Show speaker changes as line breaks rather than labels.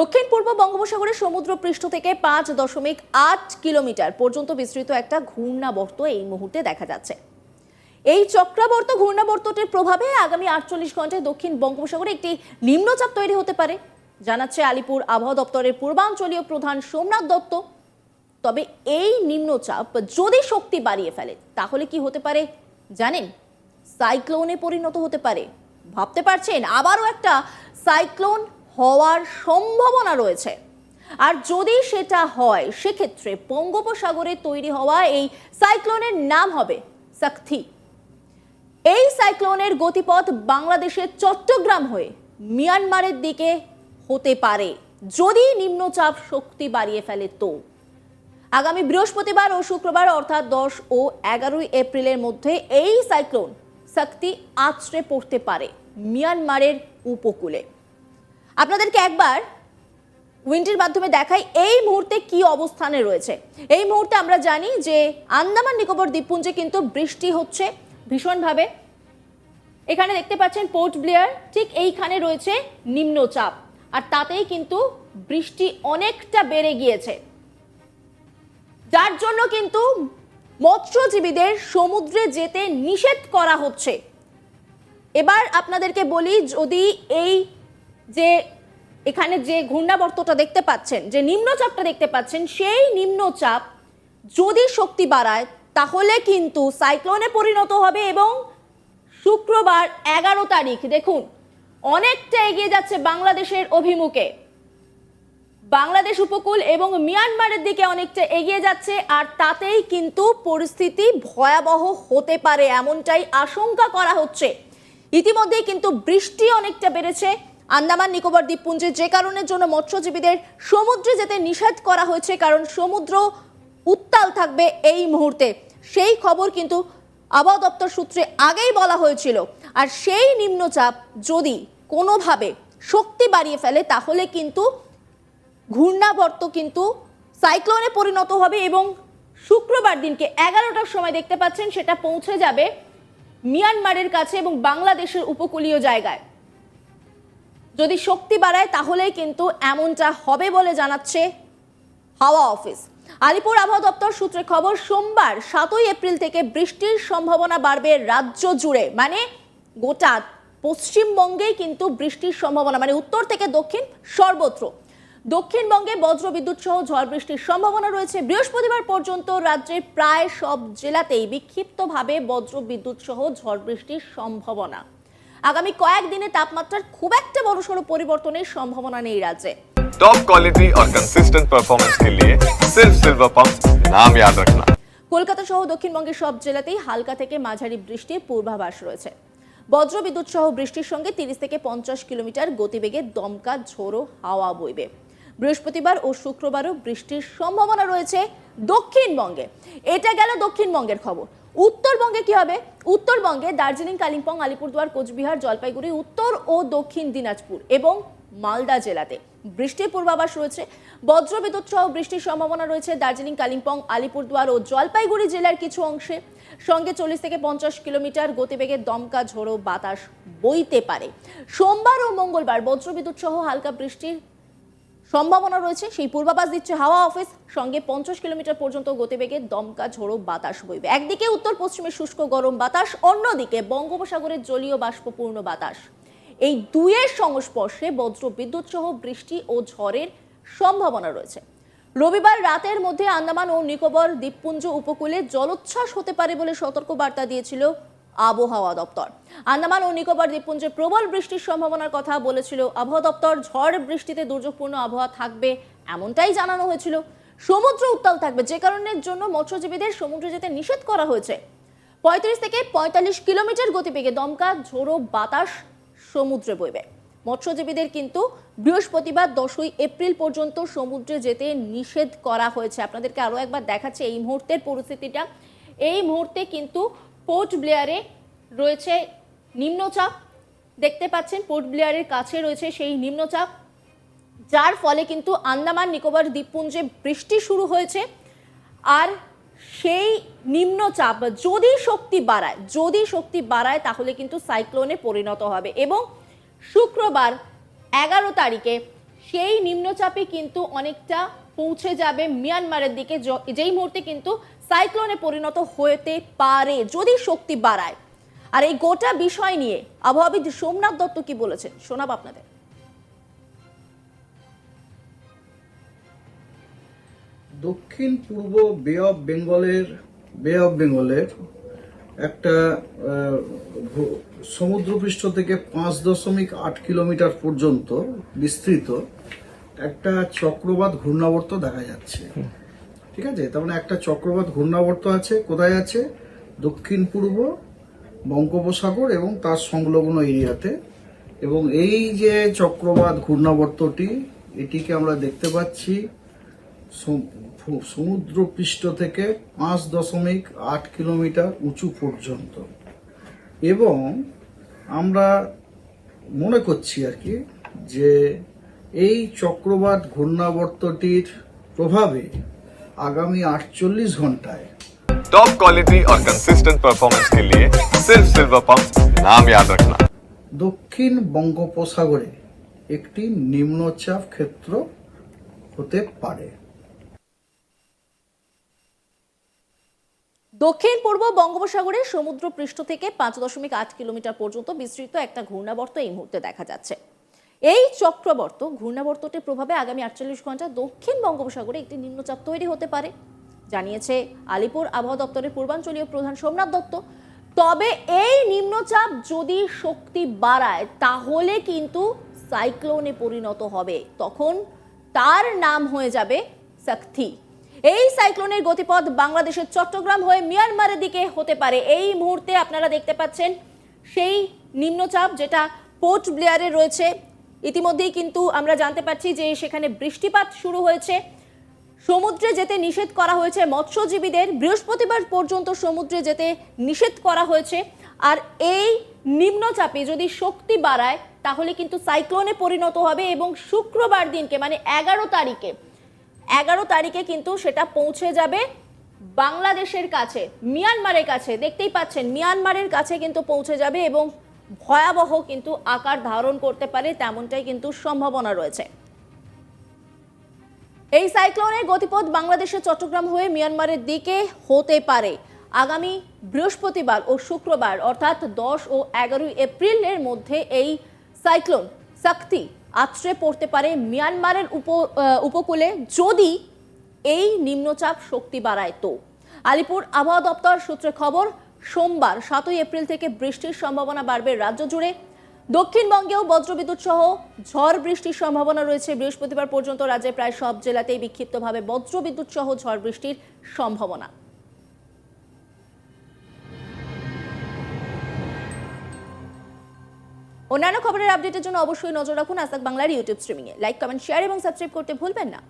দক্ষিণ পূর্ব বঙ্গোপসাগরের সমুদ্র পৃষ্ঠ থেকে পাঁচ দশমিক আট কিলোমিটার পর্যন্ত বিস্তৃত একটা ঘূর্ণাবর্ত এই মুহূর্তে দেখা যাচ্ছে এই চক্রাবর্ত ঘূর্ণাবর্তটির প্রভাবে আগামী আটচল্লিশ ঘন্টায় দক্ষিণ বঙ্গোপসাগরে একটি নিম্নচাপ তৈরি হতে পারে জানাচ্ছে আলিপুর আবহাওয়া দপ্তরের পূর্বাঞ্চলীয় প্রধান সোমনাথ দত্ত তবে এই নিম্নচাপ যদি শক্তি বাড়িয়ে ফেলে তাহলে কি হতে পারে জানেন সাইক্লোনে পরিণত হতে পারে ভাবতে পারছেন আবারও একটা সাইক্লোন হওয়ার সম্ভাবনা রয়েছে আর যদি সেটা হয় সেক্ষেত্রে বঙ্গোপসাগরে তৈরি হওয়া এই সাইক্লোনের নাম হবে সাক্ষী এই সাইক্লোনের গতিপথ বাংলাদেশের চট্টগ্রাম হয়ে মিয়ানমারের দিকে হতে পারে যদি নিম্নচাপ শক্তি বাড়িয়ে ফেলে তো আগামী বৃহস্পতিবার ও শুক্রবার অর্থাৎ দশ ও এগারোই এপ্রিলের মধ্যে এই সাইক্লোন শক্তি আছড়ে পড়তে পারে মিয়ানমারের উপকূলে আপনাদেরকে একবার উইন্ডের মাধ্যমে দেখাই এই মুহূর্তে কি অবস্থানে রয়েছে এই মুহূর্তে আমরা জানি যে আন্দামান নিকোবর দ্বীপপুঞ্জে কিন্তু বৃষ্টি হচ্ছে ভীষণভাবে এখানে দেখতে পাচ্ছেন পোর্ট ব্লেয়ার ঠিক এইখানে রয়েছে নিম্নচাপ আর তাতেই কিন্তু বৃষ্টি অনেকটা বেড়ে গিয়েছে যার জন্য কিন্তু মৎস্যজীবীদের সমুদ্রে যেতে নিষেধ করা হচ্ছে এবার আপনাদেরকে বলি যদি এই যে এখানে যে ঘূর্ণাবর্তটা দেখতে পাচ্ছেন যে নিম্নচাপটা দেখতে পাচ্ছেন সেই নিম্নচাপ যদি শক্তি বাড়ায় তাহলে কিন্তু সাইক্লোনে পরিণত হবে এবং শুক্রবার এগারো তারিখ দেখুন অনেকটা এগিয়ে যাচ্ছে বাংলাদেশের অভিমুখে বাংলাদেশ উপকূল এবং মিয়ানমারের দিকে অনেকটা এগিয়ে যাচ্ছে আর তাতেই কিন্তু পরিস্থিতি ভয়াবহ হতে পারে এমনটাই আশঙ্কা করা হচ্ছে ইতিমধ্যেই কিন্তু বৃষ্টি অনেকটা বেড়েছে আন্দামান নিকোবর দ্বীপপুঞ্জে যে কারণের জন্য মৎস্যজীবীদের সমুদ্রে যেতে নিষেধ করা হয়েছে কারণ সমুদ্র উত্তাল থাকবে এই মুহূর্তে সেই খবর কিন্তু আবহাওয়া দপ্তর সূত্রে আগেই বলা হয়েছিল আর সেই নিম্নচাপ যদি কোনোভাবে শক্তি বাড়িয়ে ফেলে তাহলে কিন্তু ঘূর্ণাবর্ত কিন্তু সাইক্লোনে পরিণত হবে এবং শুক্রবার দিনকে এগারোটার সময় দেখতে পাচ্ছেন সেটা পৌঁছে যাবে মিয়ানমারের কাছে এবং বাংলাদেশের উপকূলীয় জায়গায় যদি শক্তি বাড়ায় তাহলেই কিন্তু এমনটা হবে বলে জানাচ্ছে হাওয়া অফিস আলিপুর আবহাওয়া দপ্তর সূত্রে খবর সোমবার সাতই এপ্রিল থেকে বৃষ্টির সম্ভাবনা বাড়বে রাজ্য জুড়ে মানে গোটা পশ্চিমবঙ্গেই কিন্তু বৃষ্টির সম্ভাবনা মানে উত্তর থেকে দক্ষিণ সর্বত্র দক্ষিণবঙ্গে বজ্রবিদ্যুৎ সহ ঝড় বৃষ্টির সম্ভাবনা রয়েছে বৃহস্পতিবার পর্যন্ত রাজ্যের প্রায় সব জেলাতেই বিক্ষিপ্তভাবে বজ্রবিদ্যুৎ সহ ঝড় বৃষ্টির সম্ভাবনা আগামী কয়েকদিনে তাপমাত্রার খুব একটা বড় সড়ো পরিবর্তনের সম্ভাবনা
নেই রাজ্যে টপ কোয়ালিটি और কনসিস্টেন্ট পারফরম্যান্স কে লিয়ে सिर्फ সিলভার पंप নাম
याद रखना কলকাতা সহ দক্ষিণবঙ্গের সব জেলাতেই হালকা থেকে মাঝারি বৃষ্টির পূর্বাভাস রয়েছে বজ্রবিদ্যুৎ সহ বৃষ্টির সঙ্গে তিরিশ থেকে পঞ্চাশ কিলোমিটার গতিবেগে দমকা ঝোড়ো হাওয়া বইবে বৃহস্পতিবার ও শুক্রবারও বৃষ্টির সম্ভাবনা রয়েছে দক্ষিণবঙ্গে এটা গেল দক্ষিণবঙ্গের খবর উত্তরবঙ্গে কি হবে উত্তরবঙ্গে দার্জিলিং কালিম্পং আলিপুরদুয়ার কোচবিহার জলপাইগুড়ি উত্তর ও দক্ষিণ দিনাজপুর এবং মালদা জেলাতে বৃষ্টির পূর্বাভাস রয়েছে বজ্রবিদ্যুৎ সহ বৃষ্টির সম্ভাবনা রয়েছে দার্জিলিং কালিম্পং আলিপুরদুয়ার ও জলপাইগুড়ি জেলার কিছু অংশে সঙ্গে চল্লিশ থেকে পঞ্চাশ কিলোমিটার গতিবেগে দমকা ঝোড়ো বাতাস বইতে পারে সোমবার ও মঙ্গলবার বজ্রবিদ্যুৎ সহ হালকা বৃষ্টির সম্ভাবনা রয়েছে সেই পূর্বাভাস দিচ্ছে হাওয়া অফিস সঙ্গে পঞ্চাশ কিলোমিটার পর্যন্ত গতিবেগে দমকা ঝোড়ো বাতাস বইবে একদিকে উত্তর পশ্চিমে শুষ্ক গরম বাতাস অন্যদিকে বঙ্গোপসাগরের জলীয় বাষ্পপূর্ণ বাতাস এই দুয়ের সংস্পর্শে বজ্র বিদ্যুৎ সহ বৃষ্টি ও ঝড়ের সম্ভাবনা রয়েছে রবিবার রাতের মধ্যে আন্দামান ও নিকোবর দ্বীপপুঞ্জ উপকূলে জলোচ্ছ্বাস হতে পারে বলে সতর্ক বার্তা দিয়েছিল আবহাওয়া দপ্তর আন্দামান ও নিকোবর দ্বীপপুঞ্জে প্রবল বৃষ্টির সম্ভাবনার কথা বলেছিল আবহাওয়া দপ্তর ঝড় বৃষ্টিতে দুর্যোগপূর্ণ আবহাওয়া থাকবে এমনটাই জানানো হয়েছিল সমুদ্র উত্তাল থাকবে যে কারণের জন্য মৎস্যজীবীদের সমুদ্রে যেতে নিষেধ করা হয়েছে পঁয়ত্রিশ থেকে পঁয়তাল্লিশ কিলোমিটার গতিবেগে দমকা ঝোড়ো বাতাস সমুদ্রে বইবে মৎস্যজীবীদের কিন্তু বৃহস্পতিবার দশই এপ্রিল পর্যন্ত সমুদ্রে যেতে নিষেধ করা হয়েছে আপনাদেরকে আরও একবার দেখাচ্ছে এই মুহূর্তের পরিস্থিতিটা এই মুহূর্তে কিন্তু পোর্ট ব্লেয়ারে রয়েছে নিম্নচাপ দেখতে পাচ্ছেন পোর্ট ব্লেয়ারের কাছে রয়েছে সেই নিম্নচাপ যার ফলে কিন্তু আন্দামান নিকোবর দ্বীপপুঞ্জে বৃষ্টি শুরু হয়েছে আর সেই নিম্নচাপ যদি শক্তি বাড়ায় যদি শক্তি বাড়ায় তাহলে কিন্তু সাইক্লোনে পরিণত হবে এবং শুক্রবার এগারো তারিখে সেই নিম্নচাপে কিন্তু অনেকটা পৌঁছে যাবে মিয়ানমারের দিকে যেই মুহূর্তে কিন্তু সাইক্লোনে পরিণত হতে পারে যদি শক্তি বাড়ায় আর এই গোটা বিষয় নিয়ে আবহাওয়াবিদ সোমনাথ দত্ত কি বলেছেন শোনাব আপনাদের
দক্ষিণ পূর্ব বে অফ বেঙ্গলের বে অফ বেঙ্গলের একটা সমুদ্রপৃষ্ঠ থেকে পাঁচ দশমিক আট কিলোমিটার পর্যন্ত বিস্তৃত একটা চক্রবাদ ঘূর্ণাবর্ত দেখা যাচ্ছে ঠিক আছে তার মানে একটা চক্রবাত ঘূর্ণাবর্ত আছে কোথায় আছে দক্ষিণ পূর্ব বঙ্গোপসাগর এবং তার সংলগ্ন এরিয়াতে এবং এই যে চক্রবাত ঘূর্ণাবর্তটি এটিকে আমরা দেখতে পাচ্ছি সমুদ্র পৃষ্ঠ থেকে পাঁচ দশমিক আট কিলোমিটার উঁচু পর্যন্ত এবং আমরা মনে করছি আর কি যে এই চক্রবাত ঘূর্ণাবর্তটির প্রভাবে आगामी 48
ঘন্টায় टॉप क्वालिटी और कंसिस्टेंट परफॉर्मेंस के लिए सिर्फ सिल्वर पंप नाम याद रखना
দক্ষিণ বঙ্গোপসাগরে একটি নিম্নচাপ ক্ষেত্র হতে পারে
দক্ষিণ পূর্ব বঙ্গোপসাগরে সমুদ্র পৃষ্ঠ থেকে পাঁচ দশমিক আট কিলোমিটার পর্যন্ত বিস্তৃত একটা ঘূর্ণাবর্ত এই মুহূর্তে দেখা যাচ্ছে এই চক্রবর্ত ঘূর্ণাবর্তটির প্রভাবে আগামী আটচল্লিশ ঘন্টা দক্ষিণ বঙ্গোপসাগরে একটি নিম্নচাপ তৈরি হতে পারে জানিয়েছে আলিপুর আবহাওয়া দপ্তরের পূর্বাঞ্চলীয় প্রধান সোমনাথ দত্ত তবে এই নিম্নচাপ যদি শক্তি বাড়ায় তাহলে কিন্তু সাইক্লোনে পরিণত হবে তখন তার নাম হয়ে যাবে শক্তি এই সাইক্লোনের গতিপথ বাংলাদেশের চট্টগ্রাম হয়ে মিয়ানমারের দিকে হতে পারে এই মুহূর্তে আপনারা দেখতে পাচ্ছেন সেই নিম্নচাপ যেটা পোর্ট ব্লেয়ারে রয়েছে ইতিমধ্যেই কিন্তু আমরা জানতে পারছি যে সেখানে বৃষ্টিপাত শুরু হয়েছে সমুদ্রে যেতে নিষেধ করা হয়েছে মৎস্যজীবীদের বৃহস্পতিবার পর্যন্ত সমুদ্রে যেতে নিষেধ করা হয়েছে আর এই নিম্নচাপে যদি শক্তি বাড়ায় তাহলে কিন্তু সাইক্লোনে পরিণত হবে এবং শুক্রবার দিনকে মানে এগারো তারিখে এগারো তারিখে কিন্তু সেটা পৌঁছে যাবে বাংলাদেশের কাছে মিয়ানমারের কাছে দেখতেই পাচ্ছেন মিয়ানমারের কাছে কিন্তু পৌঁছে যাবে এবং ভয়াবহ কিন্তু আকার ধারণ করতে পারে তেমনটাই কিন্তু সম্ভাবনা রয়েছে এই সাইক্লোনের গতিপথ বাংলাদেশের চট্টগ্রাম হয়ে মিয়ানমারের দিকে হতে পারে আগামী বৃহস্পতিবার ও শুক্রবার অর্থাৎ দশ ও এগারোই এপ্রিলের মধ্যে এই সাইক্লোন শক্তি আশ্রয় পড়তে পারে মিয়ানমারের উপ উপকূলে যদি এই নিম্নচাপ শক্তি বাড়ায় তো আলিপুর আবহাওয়া দপ্তর সূত্রে খবর সোমবার সাতই এপ্রিল থেকে বৃষ্টির সম্ভাবনা বাড়বে রাজ্য জুড়ে দক্ষিণবঙ্গেও বজ্রবিদ্যুৎ সহ ঝড় বৃষ্টির সম্ভাবনা রয়েছে বৃহস্পতিবার পর্যন্ত রাজ্যের প্রায় সব জেলাতেই বিক্ষিপ্তভাবে বজ্রবিদ্যুৎ সহ ঝড় বৃষ্টির সম্ভাবনা অন্যান্য খবরের আপডেটের জন্য অবশ্যই নজর রাখুন আসাক বাংলার ইউটিউব স্ট্রিমিংয়ে লাইক কমেন্ট শেয়ার এবং সাবস্ক্রাইব করতে ভুলবেন না